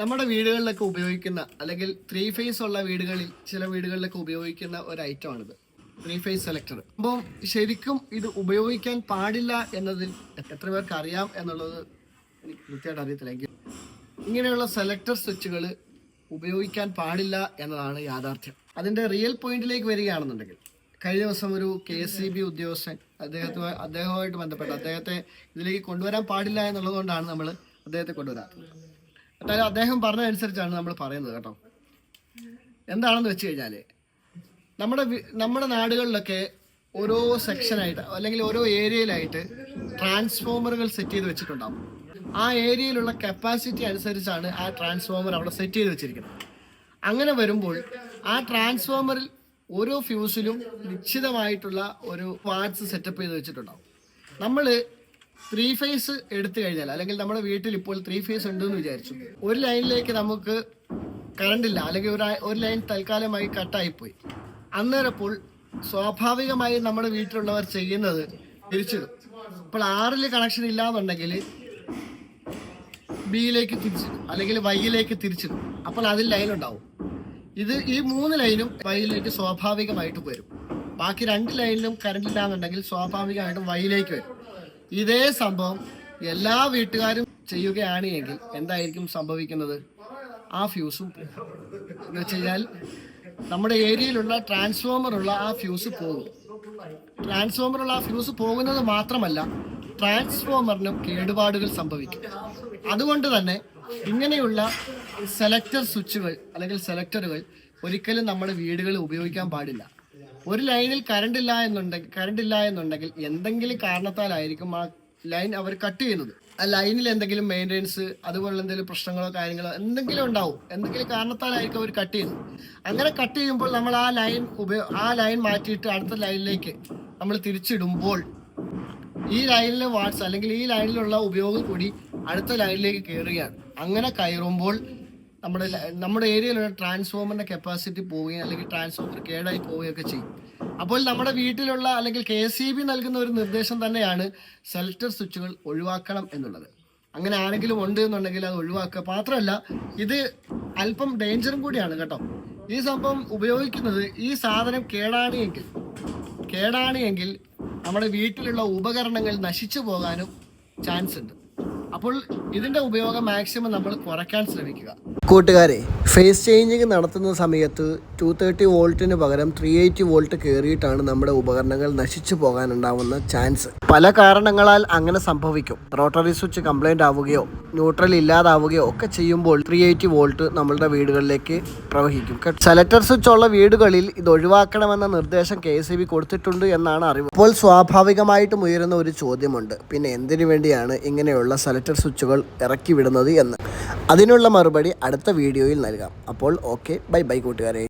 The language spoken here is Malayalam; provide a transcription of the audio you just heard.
നമ്മുടെ വീടുകളിലൊക്കെ ഉപയോഗിക്കുന്ന അല്ലെങ്കിൽ ത്രീ ഫേസ് ഉള്ള വീടുകളിൽ ചില വീടുകളിലൊക്കെ ഉപയോഗിക്കുന്ന ഒരു ഐറ്റം ഐറ്റമാണിത് ത്രീ ഫേസ് സെലക്ടർ അപ്പോൾ ശരിക്കും ഇത് ഉപയോഗിക്കാൻ പാടില്ല എന്നതിൽ എത്ര പേർക്ക് അറിയാം എന്നുള്ളത് എനിക്ക് കൃത്യമായിട്ട് അറിയത്തില്ല. എങ്കിൽ ഇങ്ങനെയുള്ള സെലക്ടർ സ്വിച്ചുകൾ ഉപയോഗിക്കാൻ പാടില്ല എന്നതാണ് യാഥാർത്ഥ്യം. അതിന്റെ റിയൽ പോയിന്റിലേക്ക് വരികയാണെന്നുണ്ടെങ്കിൽ കഴിഞ്ഞ ദിവസം ഒരു കെ എസ് സി ബി ഉദ്യോഗസ്ഥൻ അദ്ദേഹത്തെ അദ്ദേഹവുമായിട്ട് ബന്ധപ്പെട്ട്. അദ്ദേഹത്തെ ഇതിലേക്ക് കൊണ്ടുവരാൻ പാടില്ല എന്നുള്ളതുകൊണ്ടാണ് നമ്മൾ അദ്ദേഹത്തെ കൊണ്ടുവരാത്തത്. എന്തായാലും അദ്ദേഹം പറഞ്ഞതനുസരിച്ചാണ് നമ്മൾ പറയുന്നത് കേട്ടോ. എന്താണെന്ന് വെച്ച് കഴിഞ്ഞാൽ നമ്മുടെ നമ്മുടെ നാടുകളിലൊക്കെ ഓരോ സെക്ഷനായിട്ട് അല്ലെങ്കിൽ ഓരോ ഏരിയയിലായിട്ട് ട്രാൻസ്ഫോമറുകൾ സെറ്റ് ചെയ്ത് വെച്ചിട്ടുണ്ടാവും. ആ ഏരിയയിലുള്ള കപ്പാസിറ്റി അനുസരിച്ചാണ് ആ ട്രാൻസ്ഫോമർ അവിടെ സെറ്റ് ചെയ്ത് വെച്ചിരിക്കുന്നത്. അങ്ങനെ വരുമ്പോൾ ആ ട്രാൻസ്ഫോമറിൽ ഓരോ ഫ്യൂസിലും നിശ്ചിതമായിട്ടുള്ള ഒരു വാട്സ് സെറ്റപ്പ് ചെയ്ത് വെച്ചിട്ടുണ്ടാവും. നമ്മൾ ത്രീ ഫേസ് എടുത്തു കഴിഞ്ഞാൽ അല്ലെങ്കിൽ നമ്മുടെ വീട്ടിൽ ഇപ്പോൾ ത്രീ ഫേസ് ഉണ്ട് എന്ന് വിചാരിച്ചു. ഒരു ലൈനിലേക്ക് നമുക്ക് കറണ്ട് ഇല്ല. അല്ലെങ്കിൽ ഒരു ഒരു ലൈൻ തൽക്കാലമായി കട്ടായിപ്പോയി. അന്നേരപ്പോൾ സ്വാഭാവികമായി നമ്മുടെ വീട്ടിലുള്ളവർ ചെയ്യുന്നത് തിരിച്ചിടും. ഇപ്പോൾ ആറിൽ കണക്ഷൻ ഇല്ലാന്നുണ്ടെങ്കിൽ ബിയിലേക്ക് തിരിച്ചിടും. അല്ലെങ്കിൽ വൈയിലേക്ക് തിരിച്ചിടും. അപ്പോൾ അതിൽ ലൈൻ ഉണ്ടാവും. ഇത് ഈ മൂന്ന് ലൈനും വൈയിലേക്ക് സ്വാഭാവികമായിട്ട് വരും. ബാക്കി രണ്ട് ലൈനിലും കറണ്ട് ഇല്ലാന്നുണ്ടെങ്കിൽ സ്വാഭാവികമായിട്ടും വൈയിലേക്ക് വരും. ഇതേ സംഭവം എല്ലാ വീട്ടുകാരും ചെയ്യുകയാണ് എങ്കിൽ എന്തായിരിക്കും സംഭവിക്കുന്നത്? ആ ഫ്യൂസും. എന്ന് വെച്ച് കഴിഞ്ഞാൽ നമ്മുടെ ഏരിയയിലുള്ള ട്രാൻസ്ഫോമറുള്ള ആ ഫ്യൂസ് പോകും. ട്രാൻസ്ഫോമറുള്ള ആ ഫ്യൂസ് പോകുന്നത് മാത്രമല്ല ട്രാൻസ്ഫോമറിനും കേടുപാടുകൾ സംഭവിക്കും. അതുകൊണ്ട് തന്നെ ഇങ്ങനെയുള്ള സെലക്ടർ സ്വിച്ചുകൾ അല്ലെങ്കിൽ സെലക്ടറുകൾ ഒരിക്കലും നമ്മുടെ വീടുകളിൽ ഉപയോഗിക്കാൻ പാടില്ല. ഒരു ലൈനിൽ കറണ്ട് ഇല്ല എന്നുണ്ടെങ്കിൽ കറണ്ട് ഇല്ല എന്നുണ്ടെങ്കിൽ എന്തെങ്കിലും കാരണത്താലായിരിക്കും ആ ലൈൻ അവർ കട്ട് ചെയ്യുന്നത്. ആ ലൈനിൽ എന്തെങ്കിലും മെയിന്റെനൻസ് അതുപോലുള്ള എന്തെങ്കിലും പ്രശ്നങ്ങളോ കാര്യങ്ങളോ എന്തെങ്കിലും ഉണ്ടാവും. എന്തെങ്കിലും കാരണത്താലായിരിക്കും അവർ കട്ട് ചെയ്യുന്നത്. അങ്ങനെ കട്ട് ചെയ്യുമ്പോൾ നമ്മൾ ആ ലൈൻ ഉപയോ ആ ലൈൻ മാറ്റിയിട്ട് അടുത്ത ലൈനിലേക്ക് നമ്മൾ തിരിച്ചിടുമ്പോൾ ഈ ലൈനിലെ വാട്സ് അല്ലെങ്കിൽ ഈ ലൈനിലുള്ള ഉപയോഗം കൂടി അടുത്ത ലൈനിലേക്ക് കയറുകയാണ്. അങ്ങനെ കയറുമ്പോൾ നമ്മുടെ നമ്മുടെ ഏരിയയിലുള്ള ട്രാൻസ്ഫോമറിന്റെ കപ്പാസിറ്റി പോവുകയും അല്ലെങ്കിൽ ട്രാൻസ്ഫോമർ കേടായി പോവുകയൊക്കെ ചെയ്യും. അപ്പോൾ നമ്മുടെ വീട്ടിലുള്ള അല്ലെങ്കിൽ കെ എസ് ബി നൽകുന്ന ഒരു നിർദ്ദേശം തന്നെയാണ് സെലക്ടർ സ്വിച്ചുകൾ ഒഴിവാക്കണം എന്നുള്ളത്. അങ്ങനെ ആരെങ്കിലും ഉണ്ട് എന്നുണ്ടെങ്കിൽ അത് ഒഴിവാക്കുക. മാത്രമല്ല ഇത് അല്പം ഡേഞ്ചറും കൂടിയാണ് കേട്ടോ. ഈ സംഭവം ഉപയോഗിക്കുന്നത് ഈ സാധനം കേടാണ് എങ്കിൽ കേടാണ് എങ്കിൽ നമ്മുടെ വീട്ടിലുള്ള ഉപകരണങ്ങൾ നശിച്ചു പോകാനും ചാൻസ് ഉണ്ട് അപ്പോൾ ഇതിന്റെ ഉപയോഗം മാക്സിമം നമ്മൾ കുറയ്ക്കാൻ ശ്രമിക്കുക. കൂട്ടുകാരെ ഫേസ് ചേഞ്ചിങ് നടത്തുന്ന സമയത്ത് ടു തേർട്ടി വോൾട്ടിന് പകരം ത്രീ എയ്റ്റി വോൾട്ട് കയറിയിട്ടാണ് നമ്മുടെ ഉപകരണങ്ങൾ നശിച്ചു പോകാനുണ്ടാവുന്ന ചാൻസ്. പല കാരണങ്ങളാൽ അങ്ങനെ സംഭവിക്കും. റോട്ടറി സ്വിച്ച് കംപ്ലൈന്റ് ആവുകയോ ന്യൂട്രൽ ഇല്ലാതാവുകയോ ഒക്കെ ചെയ്യുമ്പോൾ ത്രീ എയ്റ്റി വോൾട്ട് നമ്മളുടെ വീടുകളിലേക്ക് പ്രവഹിക്കും സെലക്ടർ സ്വിച്ച് ഉള്ള വീടുകളിൽ ഇത് ഒഴിവാക്കണമെന്ന നിർദ്ദേശം കെ എസ് കൊടുത്തിട്ടുണ്ട് എന്നാണ് അറിവ്. അപ്പോൾ സ്വാഭാവികമായിട്ടും ഉയരുന്ന ഒരു ചോദ്യമുണ്ട്. പിന്നെ എന്തിനു വേണ്ടിയാണ് ഇങ്ങനെയുള്ള സെലക്ടർ സ്വിച്ചുകൾ ഇറക്കി വിടുന്നത് എന്ന്. അതിനുള്ള മറുപടി അടുത്ത വീഡിയോയിൽ നൽകാം. അപ്പോൾ ഓക്കെ ബൈ ബൈ കൂട്ടുകാരെ.